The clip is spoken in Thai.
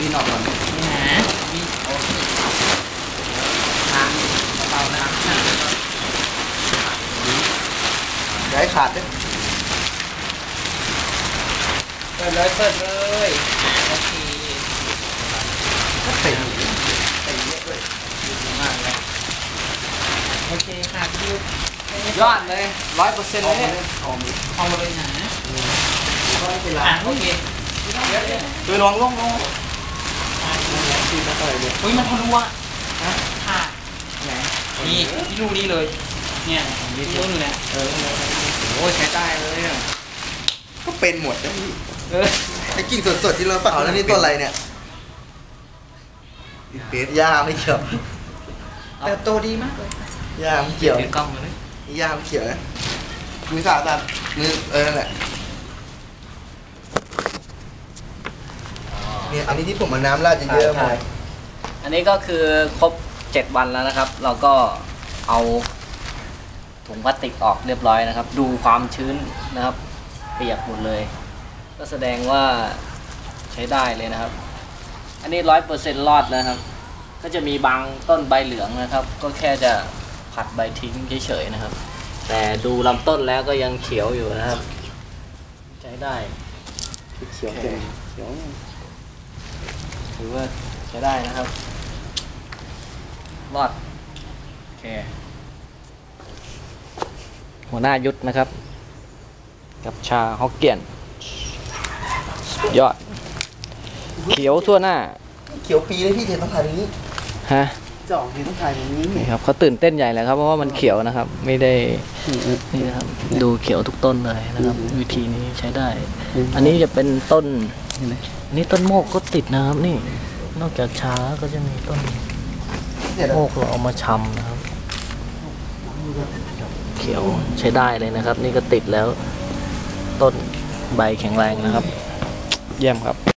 ดินออกก่อนนี่นะมีโอเคทางเบาๆนะครับย่าให้ขาดด้วยเปิดเลยเปิดเลยโอเคเต็มเต็มเยอะเลยดีมากเลยโอเคค่ะพี่ดิวยอดเลยร้อยเปอร์เซ็นต์เลอกมายเลยอมาเลยเอาเลยนะก็ไม่เป็นไรอะโอเคเดี๋ยวเดี๋ยวโดยลองลงลง ตีมาเท่าไหร่เนี่ยอุ้ยมันทะลุอะฮะค่ะไหนนี่ที่รูนี้เลย เนี่ยที่รูนี่แหละเออโอ้ยใช้ได้เลยอะก็เป็นหมดนะเออไอ้กิ่งสดๆที่เราปักแล้วนี่ต้นอะไรเนี่ยเพชรย่าไม่เกี่ยวแต่โตดีมากเลยย่าไม่เกี่ยวถือกล้องมาเลยย่าไม่เกี่ยวนะมือสาดตัดมือเออนั่นแหละเนี่ย อันนี้ที่ผมเอาน้ำราดเยอะๆหมดอันนี้ก็คือครบ7วันแล้วนะครับ เราก็เอาถุงพลาสติกออกเรียบร้อยนะครับ ดูความชื้นนะครับเปียกหมดเลย ก็แสดงว่าใช้ได้เลยนะครับ อันนี้ร้อยเปอร์เซ็นต์รอดนะครับ ก็จะมีบางต้นใบเหลืองนะครับ ก็แค่จะผัดใบทิ้งเฉยๆนะครับ แต่ดูลำต้นแล้วก็ยังเขียวอยู่นะครับ ใช้ได้เขียวเต็มเขียว ถือว่าใช้ได้นะครับ รอด โอเค หัวหน้ายุทธนะครับ กับชาฮอกเกียนสุดยอด เขียวทั่วหน้า เขียวปีเลยพี่เห็นต้องถ่ายอย่างนี้ฮะจะออกทีต้องถ่ายอย่างนี้นี่ครับเขาตื่นเต้นใหญ่เลยครับ เพราะว่ามันเขียวนะครับ ไม่ได้นี่นะครับดูเขียวทุกต้นเลยนะครับ วิธีนี้ใช้ได้ อันนี้จะเป็นต้นอัน นี้ต้นโมกก็ติดนะครับนี่ นอกจากชาแล้วก็จะมีต้นเดี๋ยวโมกเราเอามาชำนะครับ เขียวใช้ได้เลยนะครับ นี่ก็ติดแล้ว ต้นใบแข็งแรงนะครับ เยี่ยมครับ